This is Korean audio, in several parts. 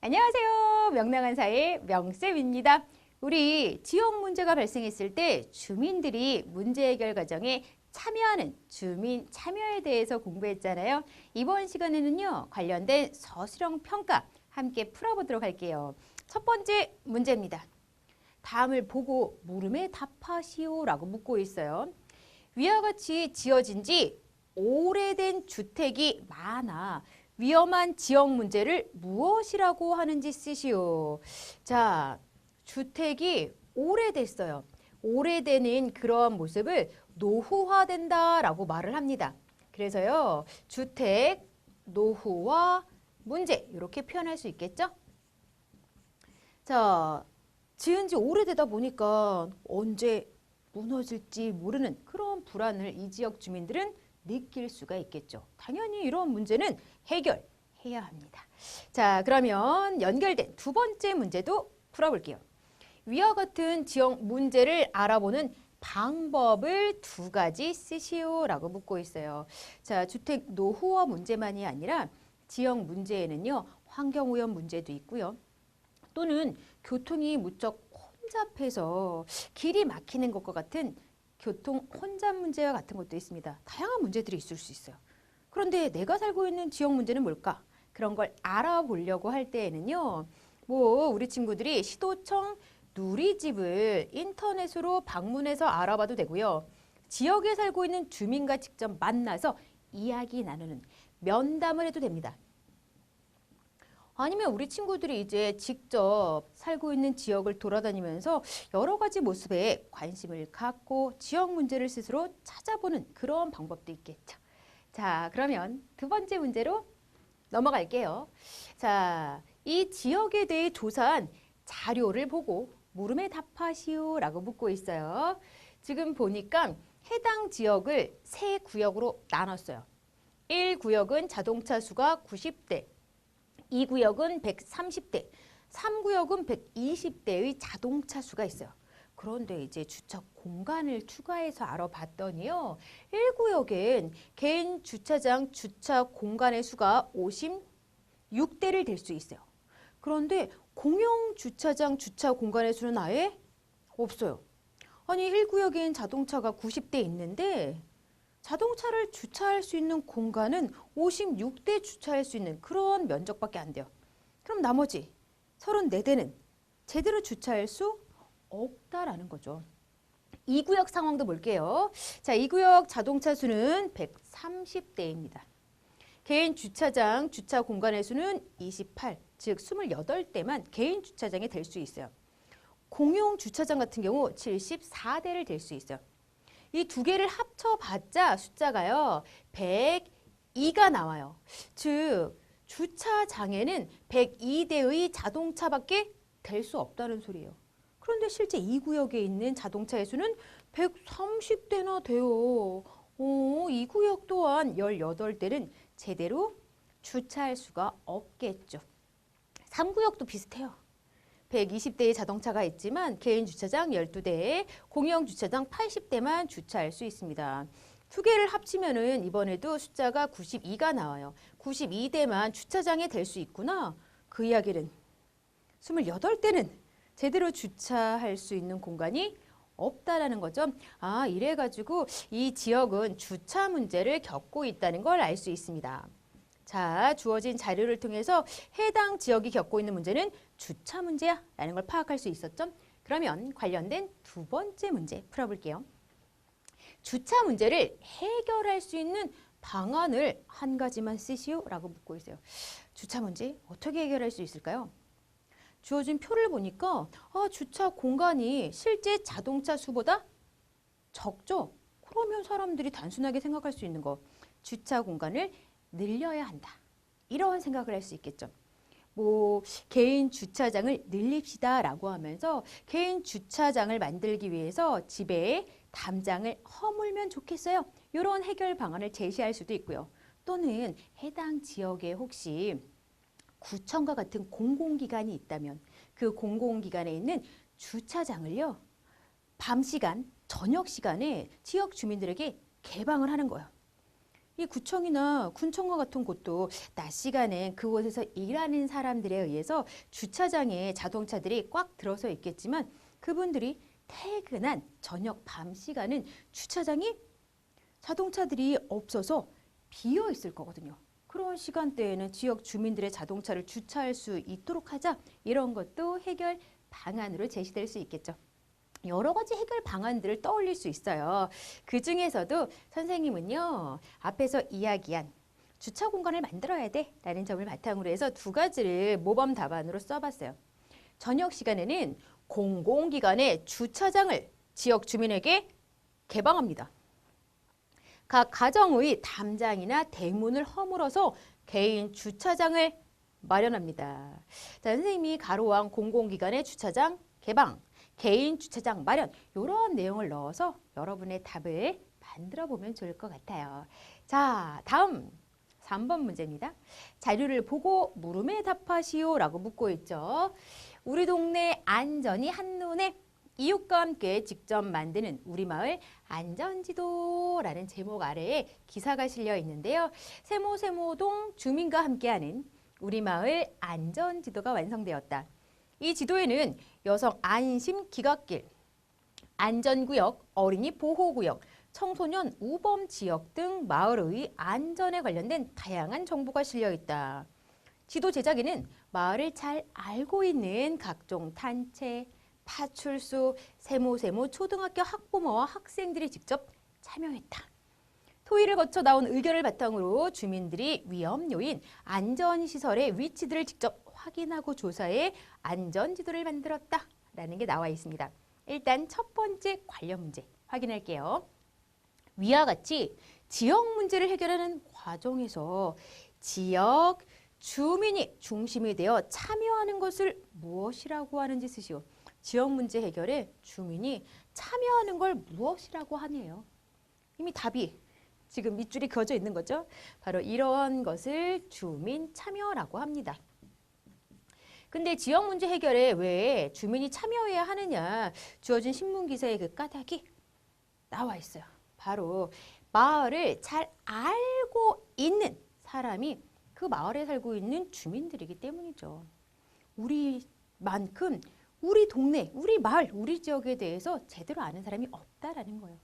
안녕하세요. 명랑한 사의 명쌤입니다. 우리 지역 문제가 발생했을 때 주민들이 문제 해결 과정에 참여하는 주민 참여에 대해서 공부했잖아요. 이번 시간에는요. 관련된 서술형 평가 함께 풀어보도록 할게요. 첫 번째 문제입니다. 다음을 보고 물음에 답하시오라고 묻고 있어요. 위와 같이 지어진 지 오래된 주택이 많아 위험한 지역 문제를 무엇이라고 하는지 쓰시오. 자, 주택이 오래됐어요. 오래되는 그런 모습을 노후화된다라고 말을 합니다. 그래서요, 주택, 노후화, 문제 이렇게 표현할 수 있겠죠? 자, 지은 지 오래되다 보니까 언제 무너질지 모르는 그런 불안을 이 지역 주민들은 느낄 수가 있겠죠. 당연히 이런 문제는 해결해야 합니다. 자, 그러면 연결된 두 번째 문제도 풀어볼게요. 위와 같은 지역 문제를 알아보는 방법을 두 가지 쓰시오라고 묻고 있어요. 자, 주택 노후화 문제만이 아니라 지역 문제에는요, 환경오염 문제도 있고요. 또는 교통이 무척 혼잡해서 길이 막히는 것과 같은 교통 혼잡 문제와 같은 것도 있습니다. 다양한 문제들이 있을 수 있어요. 그런데 내가 살고 있는 지역 문제는 뭘까? 그런 걸 알아보려고 할 때에는요. 뭐 우리 친구들이 시도청 누리집을 인터넷으로 방문해서 알아봐도 되고요. 지역에 살고 있는 주민과 직접 만나서 이야기 나누는 면담을 해도 됩니다. 아니면 우리 친구들이 이제 직접 살고 있는 지역을 돌아다니면서 여러 가지 모습에 관심을 갖고 지역 문제를 스스로 찾아보는 그런 방법도 있겠죠. 자, 그러면 두 번째 문제로 넘어갈게요. 자, 이 지역에 대해 조사한 자료를 보고 물음에 답하시오 라고 묻고 있어요. 지금 보니까 해당 지역을 세 구역으로 나눴어요. 1구역은 자동차 수가 90대, 2구역은 130대, 3구역은 120대의 자동차 수가 있어요. 그런데 이제 주차 공간을 추가해서 알아봤더니요. 1구역엔 개인 주차장 주차 공간의 수가 56대를 될수 있어요. 그런데 공용 주차장 주차 공간의 수는 아예 없어요. 아니 1구역엔 자동차가 90대 있는데 자동차를 주차할 수 있는 공간은 56대 주차할 수 있는 그런 면적밖에 안 돼요. 그럼 나머지 34대는 제대로 주차할 수 없다라는 거죠. 2구역 상황도 볼게요. 자, 2구역 자동차 수는 130대입니다. 개인 주차장 주차 공간의 수는 28, 즉 28대만 개인 주차장이 될 수 있어요. 공용 주차장 같은 경우 74대를 될 수 있어요. 이 두 개를 합쳐봤자 숫자가요. 102가 나와요. 즉 주차장에는 102대의 자동차밖에 될 수 없다는 소리예요. 그런데 실제 이 구역에 있는 자동차의 수는 130대나 돼요. 오, 이 구역 또한 18대는 제대로 주차할 수가 없겠죠. 3구역도 비슷해요. 120대의 자동차가 있지만 개인 주차장 12대에 공영 주차장 80대만 주차할 수 있습니다. 두 개를 합치면 은 이번에도 숫자가 92가 나와요. 92대만 주차장에 될수 있구나. 그 이야기는 28대는 제대로 주차할 수 있는 공간이 없다라는 거죠. 아, 이래 가지고 이 지역은 주차 문제를 겪고 있다는 걸 알 수 있습니다. 자, 주어진 자료를 통해서 해당 지역이 겪고 있는 문제는 주차 문제야 라는 걸 파악할 수 있었죠. 그러면 관련된 두 번째 문제 풀어볼게요. 주차 문제를 해결할 수 있는 방안을 한 가지만 쓰시오 라고 묻고 있어요. 주차 문제 어떻게 해결할 수 있을까요? 주어진 표를 보니까 아, 주차 공간이 실제 자동차 수보다 적죠? 그러면 사람들이 단순하게 생각할 수 있는 거 주차 공간을 늘려야 한다. 이런 생각을 할 수 있겠죠. 뭐 개인 주차장을 늘립시다 라고 하면서 개인 주차장을 만들기 위해서 집에 담장을 허물면 좋겠어요. 이런 해결 방안을 제시할 수도 있고요. 또는 해당 지역에 혹시 구청과 같은 공공기관이 있다면 그 공공기관에 있는 주차장을요. 밤 시간, 저녁 시간에 지역 주민들에게 개방을 하는 거예요. 이 구청이나 군청과 같은 곳도 낮 시간에 그곳에서 일하는 사람들에 의해서 주차장에 자동차들이 꽉 들어서 있겠지만 그분들이 퇴근한 저녁 밤 시간은 주차장이 자동차들이 없어서 비어 있을 거거든요. 그런 시간대에는 지역 주민들의 자동차를 주차할 수 있도록 하자 이런 것도 해결 방안으로 제시될 수 있겠죠. 여러 가지 해결 방안들을 떠올릴 수 있어요. 그 중에서도 선생님은요, 앞에서 이야기한 주차 공간을 만들어야 돼 라는 점을 바탕으로 해서 두 가지를 모범 답안으로 써봤어요. 저녁 시간에는 공공기관의 주차장을 지역 주민에게 개방합니다. 각 가정의 담장이나 대문을 허물어서 개인 주차장을 마련합니다. 자, 선생님이 가로왕 공공기관의 주차장 개방, 개인 주차장 마련 이런 내용을 넣어서 여러분의 답을 만들어 보면 좋을 것 같아요. 자, 다음 3번 문제입니다. 자료를 보고 물음에 답하시오 라고 묻고 있죠. 우리 동네 안전이 한눈에 이웃과 함께 직접 만드는 우리 마을 안전지도라는 제목 아래에 기사가 실려 있는데요. 세모세모동 주민과 함께하는 우리 마을 안전지도가 완성되었다. 이 지도에는 여성 안심 기각길, 안전구역, 어린이 보호구역, 청소년 우범 지역 등 마을의 안전에 관련된 다양한 정보가 실려 있다. 지도 제작에는 마을을 잘 알고 있는 각종 단체, 파출소, 세모세모 초등학교 학부모와 학생들이 직접 참여했다. 토의를 거쳐 나온 의견을 바탕으로 주민들이 위험 요인, 안전시설의 위치들을 직접 확인하고 조사해 안전지도를 만들었다라는 게 나와 있습니다. 일단 첫 번째 관련 문제 확인할게요. 위와 같이 지역 문제를 해결하는 과정에서 지역 주민이 중심이 되어 참여하는 것을 무엇이라고 하는지 쓰시오. 지역 문제 해결에 주민이 참여하는 걸 무엇이라고 하네요. 이미 답이 지금 밑줄이 그어져 있는 거죠. 바로 이런 것을 주민 참여라고 합니다. 근데 지역 문제 해결에 왜 주민이 참여해야 하느냐 주어진 신문 기사의 그 까닭이 나와 있어요. 바로 마을을 잘 알고 있는 사람이 그 마을에 살고 있는 주민들이기 때문이죠. 우리만큼 우리 동네, 우리 마을, 우리 지역에 대해서 제대로 아는 사람이 없다라는 거예요.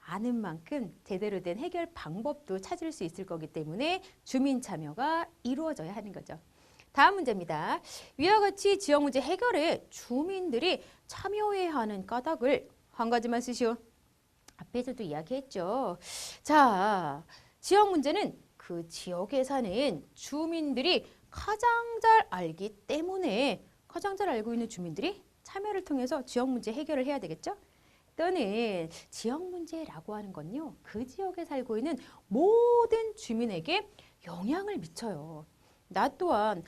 아는 만큼 제대로 된 해결 방법도 찾을 수 있을 거기 때문에 주민 참여가 이루어져야 하는 거죠. 다음 문제입니다. 위와 같이 지역 문제 해결에 주민들이 참여해야 하는 까닭을 한 가지만 쓰시오. 앞에서도 이야기했죠. 자, 지역 문제는 그 지역에 사는 주민들이 가장 잘 알기 때문에 가장 잘 알고 있는 주민들이 참여를 통해서 지역 문제 해결을 해야 되겠죠? 또는 지역 문제라고 하는 건요. 그 지역에 살고 있는 모든 주민에게 영향을 미쳐요. 나 또한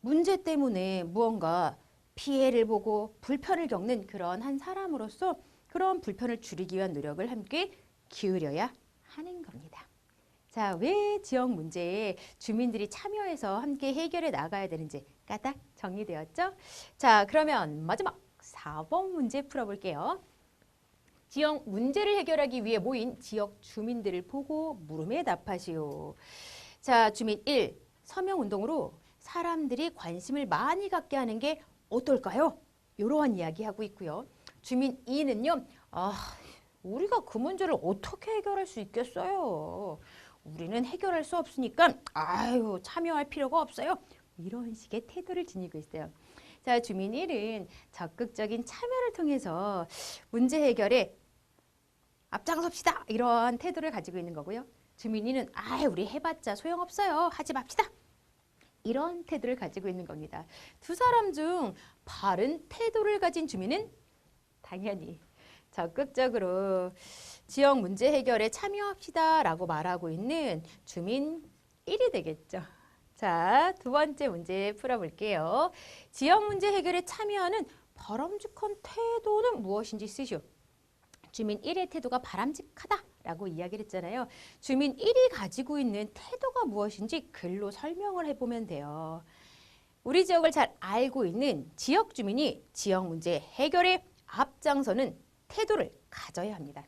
문제 때문에 무언가 피해를 보고 불편을 겪는 그런 한 사람으로서 그런 불편을 줄이기 위한 노력을 함께 기울여야 하는 겁니다. 자, 왜 지역 문제에 주민들이 참여해서 함께 해결해 나가야 되는지 까딱 정리되었죠? 자, 그러면 마지막 4번 문제 풀어볼게요. 지역 문제를 해결하기 위해 모인 지역 주민들을 보고 물음에 답하시오. 자, 주민 1. 서명운동으로 사람들이 관심을 많이 갖게 하는 게 어떨까요? 이러한 이야기하고 있고요. 주민 2는요. 아, 우리가 그 문제를 어떻게 해결할 수 있겠어요? 우리는 해결할 수 없으니까 아유 참여할 필요가 없어요. 이런 식의 태도를 지니고 있어요. 자, 주민 1은 적극적인 참여를 통해서 문제 해결에 앞장섭시다. 이런 태도를 가지고 있는 거고요. 주민 2는 아, 우리 해봤자 소용없어요. 하지 맙시다. 이런 태도를 가지고 있는 겁니다. 두 사람 중 바른 태도를 가진 주민은 당연히 적극적으로 지역 문제 해결에 참여합시다 라고 말하고 있는 주민 1이 되겠죠. 자, 두 번째 문제 풀어볼게요. 지역 문제 해결에 참여하는 바람직한 태도는 무엇인지 쓰시오. 주민 1의 태도가 바람직하다라고 이야기를 했잖아요. 주민 1이 가지고 있는 태도가 무엇인지 글로 설명을 해보면 돼요. 우리 지역을 잘 알고 있는 지역 주민이 지역 문제 해결에 앞장서는 태도를 가져야 합니다.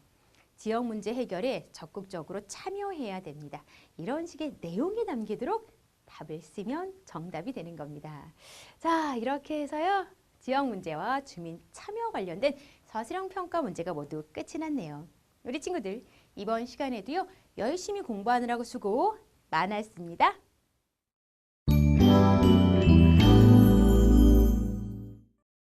지역 문제 해결에 적극적으로 참여해야 됩니다. 이런 식의 내용이 담기도록 답을 쓰면 정답이 되는 겁니다. 자, 이렇게 해서요. 지역 문제와 주민 참여 관련된 서술형 평가 문제가 모두 끝이 났네요. 우리 친구들 이번 시간에도요. 열심히 공부하느라고 수고 많았습니다.